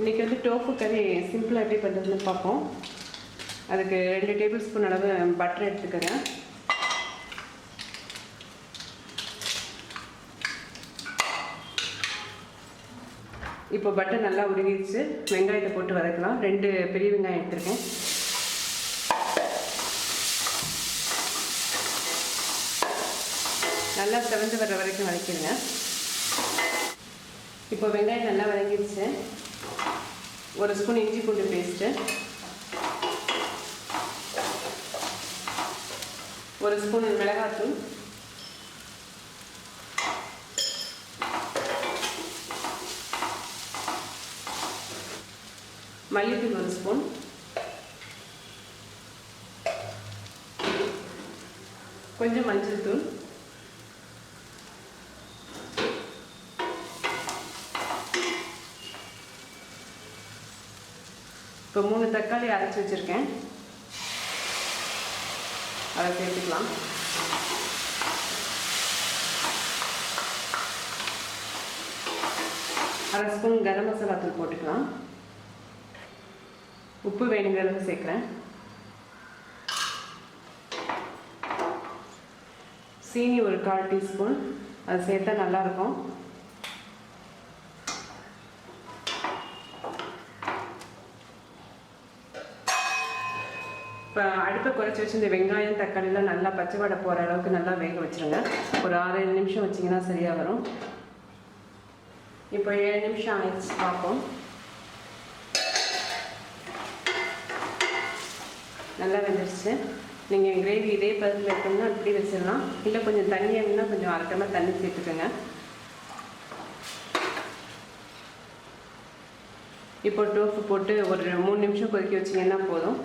இன்றைக்கி வந்து டோஃபு கறி சிம்பிளாக எப்படி பண்ணுறதுன்னு பார்ப்போம். அதுக்கு ரெண்டு டேபிள் ஸ்பூன் அளவு பட்டர் எடுத்துக்கிறேன். இப்போ பட்டர் நல்லா உருகிடுச்சு. வெங்காயத்தை போட்டு வதக்கலாம். ரெண்டு பெரிய வெங்காயம் எடுத்துருக்கேன். நல்லா செவந்து வர்ற வரைக்கும் வதக்கிடுங்க. இப்போ வெங்காயம் நல்லா வதங்கிடுச்சு. ஒரு ஸ்பூன் இஞ்சி பூண்டு பேஸ்ட்டு ஒரு ஸ்பூன் மிளகாத்தூள் மல்லித்தூள் ஒரு ஸ்பூன் கொஞ்சம் மஞ்சள் தூள். இப்போ மூணு தக்காளி அரைச்சி வச்சுருக்கேன். அதை சேர்த்துக்கலாம். அரை ஸ்பூன் கரம் மசாலா தூள் போட்டுக்கலாம். உப்பு வேணுங்கிற அளவு சேர்க்குறேன். சீனி ஒரு கால் டீஸ்பூன். அது சேர்த்தா நல்லாயிருக்கும். இப்போ அடுப்பை குறைச்சி வச்சு இந்த வெங்காயம் தக்காளிலாம் நல்லா பச்சை வடை போகிற அளவுக்கு நல்லா வேக வச்சுருங்க. ஒரு ஆறு ஏழு நிமிஷம் வச்சிங்கன்னா சரியாக வரும். இப்போ ஏழு நிமிஷம் ஆயிடுச்சு பார்ப்போம். நல்லா வெந்துருச்சு. நீங்கள் கிரேவி இதே பதத்தில் இருக்கணும்னா இப்படி வச்சிடலாம். இல்லை கொஞ்சம் தண்ணி இருந்தால் கொஞ்சம் அரை டம்ளர் தண்ணி சேர்த்துக்கோங்க. இப்போ டோஃபு போட்டு ஒரு மூணு நிமிஷம் கொதிக்க வச்சிங்கன்னா போதும்.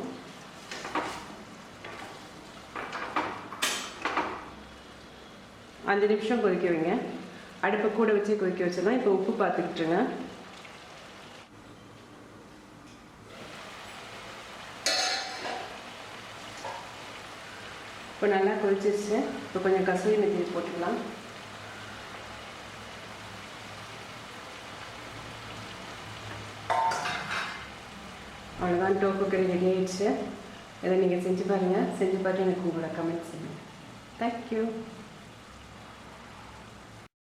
அஞ்சு நிமிஷம் கொதிக்க வைங்க. அடுப்பை கூட வச்சு கொதிக்க வச்சிடலாம். இப்போ உப்பு பார்த்துக்கிட்டுருங்க. இப்போ நல்லா கொதிச்சிருச்சு. இப்போ கொஞ்சம் கசூரி மெத்தி போட்டுக்கலாம். அவ்வளோதான் டோப்பு கறி ரெடி ஆயிடுச்சு. இதை நீங்கள் செஞ்சு பாருங்கள் செஞ்சு பார்த்து எனக்கு உங்களோட கமெண்ட்ஸ் சொல்லுங்கள் தேங்க்யூ